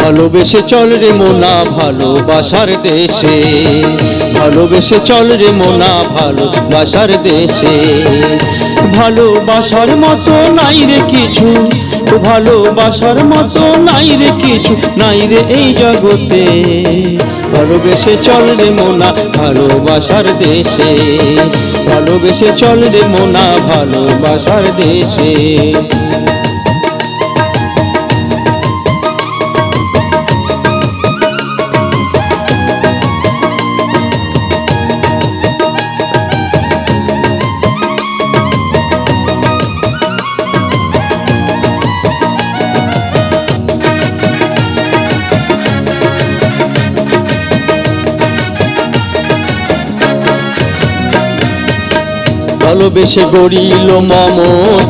ভালোবেসে চল রে মোনা ভালোবাসার দেশে, ভালোবেসে চল রে মোনা ভালোবাসার দেশে। ভালোবাসার মতো নাই রে কিছু ভালোবাসার মতো নাই রে কিছু, নাই রে এই জগতে। ভালোবেসে চল রে মোনা ভালোবাসার দেশে। ভালোবেসে চল রে মোনা ভালোবাসার দেশে। ভালোবেসে গড়িল মম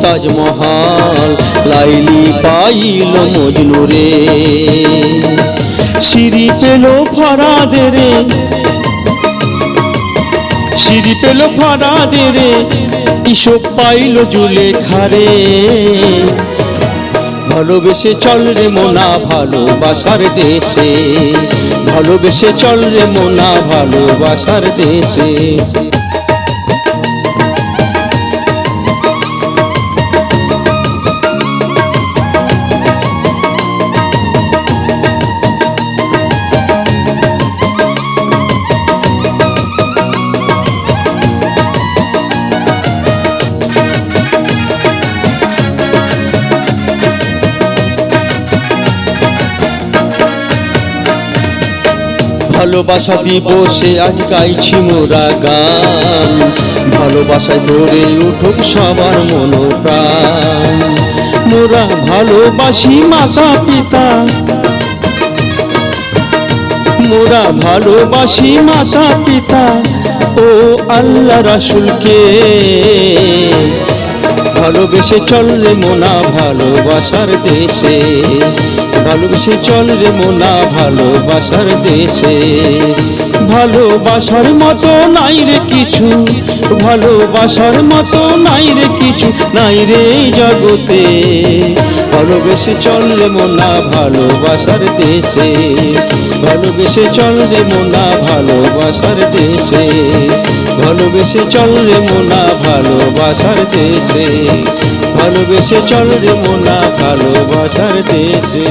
তাজমহাল লাইলি পাইল মজনুরে। সিঁড়ি পেল ফরাদে রে, সিঁড়ি পেল ফরাদে রে, ইসব পাইল জুলে খারে। ভালোবেসে চল রে মোনা ভালোবাসার দেশে, ভালোবেসে চল রে মোনা ভালোবাসার দেশে। ভালোবাসা দিবসে আজ গাইছি মোরা গান ভালোবাসায় ভরে উঠুক সবার মনোপ্রাণ। মোরা ভালোবাসি মাতা পিতা। মোরা ভালোবাসি মাতা পিতা। ও আল্লাহ রাসুলকে। ভালোবেসে চল রে মোনা, ভালোবাসার দেশে। ভালোবেসে চল রে মোনা, ভালোবাসার দেশে। ভালোবাসার মতো নাই রে কিছু, ভালোবাসার মতো নাই রে কিছু, নাই রে জগতে। ভালোবেসে চল রে মোনা, ভালোবাসার দেশে। ভালোবেসে চল রে মোনা, ভালোবাসার দেশে। ভালোবেসে চল রে মোনা ভালোবাসার দেশে। ভালোবেসে চল রে মোনা ভালোবাসার দেশে।